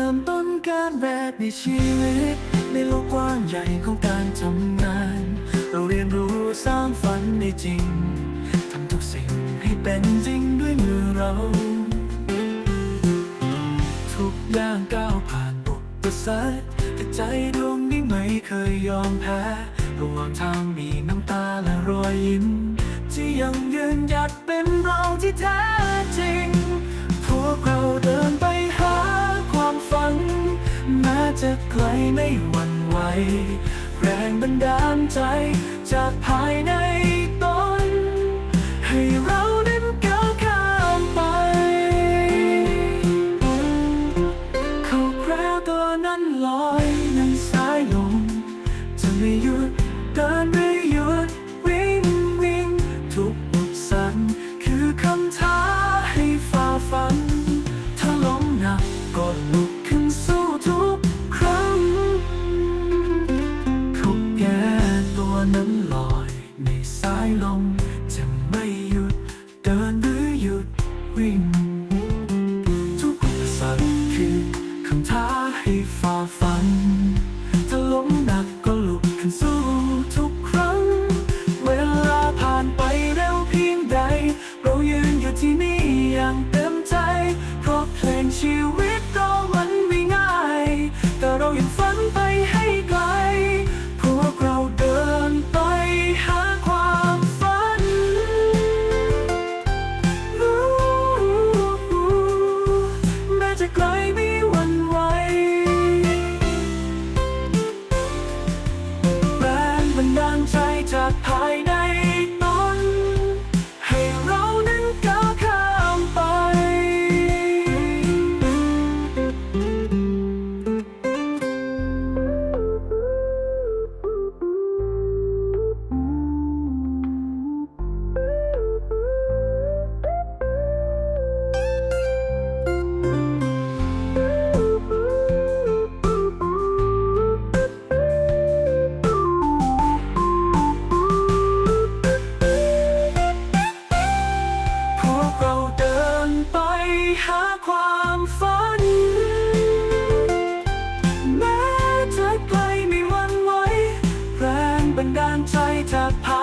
ริ่มต้นการแรกในชีวิต ในโลกกว้างใหญ่ของการทำงาน เราเรียนรู้สร้างฝันในจริงทำทุกสิ่งให้เป็นจริงด้วยมือเรา ทุกอย่างก้าวผ่านอุปสรรคแต่ใจดวงนี้ไม่เคยยอมแพ้ระหว่างทางมีน้ำตาและรอยยิ้ม ที่ยังยืนหยัดเป็นเราที่แท้จริง พวกเราเดินไป ไกลไม่หวั่นไหว แรงบันดาลใจจากภา ทุกอุปสรรคคือคำท้าให้ฝ่าฟัน ถ้าล้มหนักก็ลุกขึ้นสู้ทุกครั้ง เวลาผ่านไปเร็วเพียงใด ภายใน บันดาลใจจากพา